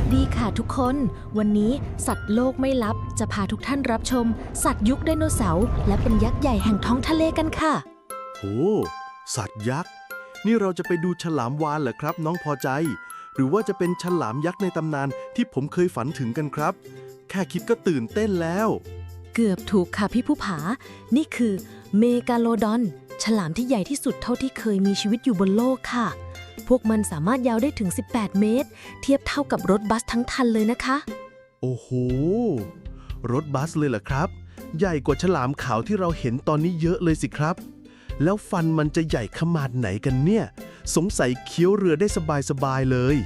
วัสดีค่ะทุกคน วันนี้สัตว์โลกไม่ลับจะพาทุกท่านรับชม สัตว์ยุคไดโนเสาร์และเป็นยักษ์ใหญ่แห่งท้องทะเลกันค่ะ โอ้สัตว์ยักษ์ นี่เราจะไปดูฉลามวาฬเหรอครับ น้องพอใจ หรือว่าจะเป็นฉลามยักษ์ในตำนานที่ผมเคยฝันถึงกันครับ แค่คิดก็ตื่นเต้นแล้ว เกือบถูกค่ะพี่ผู้ผา นี่คือเมกาโลดอน ฉลามที่ใหญ่ที่สุดเท่าที่เคยมีชีวิตอยู่บนโลกค่ะ พวกมันสามารถยาวได้ถึง 18 เมตร เทียบเท่ากับรถบัสทั้งคันเลยนะคะ โอ้โห รถบัสเลยเหรอครับ ใหญ่กว่าฉลามขาวที่เราเห็นตอนนี้เยอะเลยสิครับ แล้วฟันมันจะใหญ่ขนาดไหนกันเนี่ย สงสัยเคี้ยวเรือได้สบายๆเลย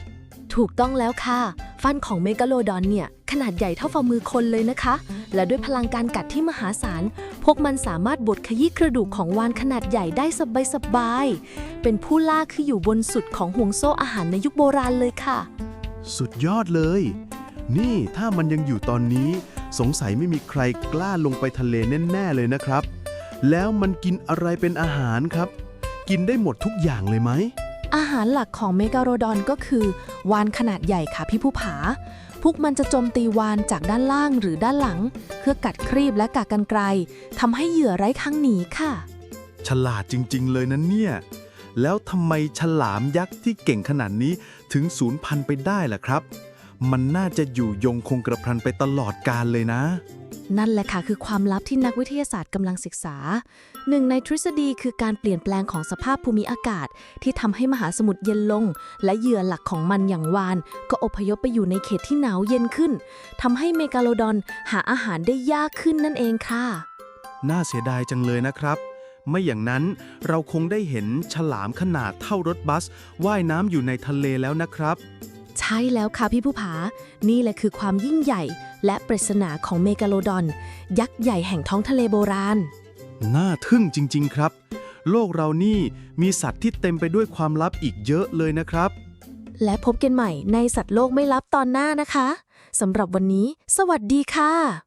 ถูกต้องแล้วค่ะ ฟันของเมกาโลดอนเนี่ย ขนาดใหญ่เท่าฝ่ามือคนเลยนะคะ และด้วยพลังการกัดที่มหาศาล พวกมันสามารถบดขยี้กระดูกของวานขนาดใหญ่ได้สบายๆเป็นผู้ล่าคืออยู่บนสุดของห่วงโซ่อาหารในยุคโบราณเลยค่ะ สุดยอดเลย นี่ถ้ามันยังอยู่ตอนนี้ สงสัยไม่มีใครกล้าลงไปทะเลแน่ๆเลยนะครับ แล้วมันกินอะไรเป็นอาหารครับ กินได้หมดทุกอย่างเลยไหม อาหารหลักของเมกาโรดอนก็คือ วานขนาดใหญ่ค่ะพี่ผู้ผา พวกมันจะโจมตีวานจากด้านล่างหรือด้านหลัง เพื่อกัดครีบและกัดกันไกลทำให้เหยื่อไร้ทางหนีค่ะ ฉลาดจริง ๆ เลยนะเนี่ย แล้วทำไมฉลามยักษ์ที่เก่งขนาดนี้ถึงสูญพันธุ์ไปได้ล่ะครับ มันน่าจะอยู่ยงคงกระพันไปตลอดกาลเลยนะ นั่นแหละค่ะคือความลับที่นักวิทยาศาสตร์กำลังศึกษา หนึ่งในทฤษฎีคือการเปลี่ยนแปลงของสภาพภูมิอากาศ ที่ทำให้มหาสมุทรเย็นลง และเหยื่อหลักของมันอย่างวาน ก็อพยพไปอยู่ในเขตที่หนาวเย็นขึ้นทำให้เมกาโลดอนหาอาหารได้ยากขึ้นนั่นเองค่ะ น่าเสียดายจังเลยนะครับ ไม่อย่างนั้นเราคงได้เห็นฉลามขนาดเท่ารถบัสว่ายน้ำอยู่ในทะเลแล้วนะครับ ใช่แล้วค่ะพี่ผู้ผา นี่แหละคือความยิ่งใหญ่ และปริศนาของเมกาโลดอน ยักษ์ใหญ่แห่งท้องทะเลโบราณ น่าทึ่งจริง ๆ ครับ โลกเรานี่มีสัตว์ที่เต็มไปด้วยความลับอีกเยอะเลยนะครับ และพบกันใหม่ในสัตว์โลกไม่ลับตอนหน้านะคะสำหรับวันนี้ สวัสดีค่ะ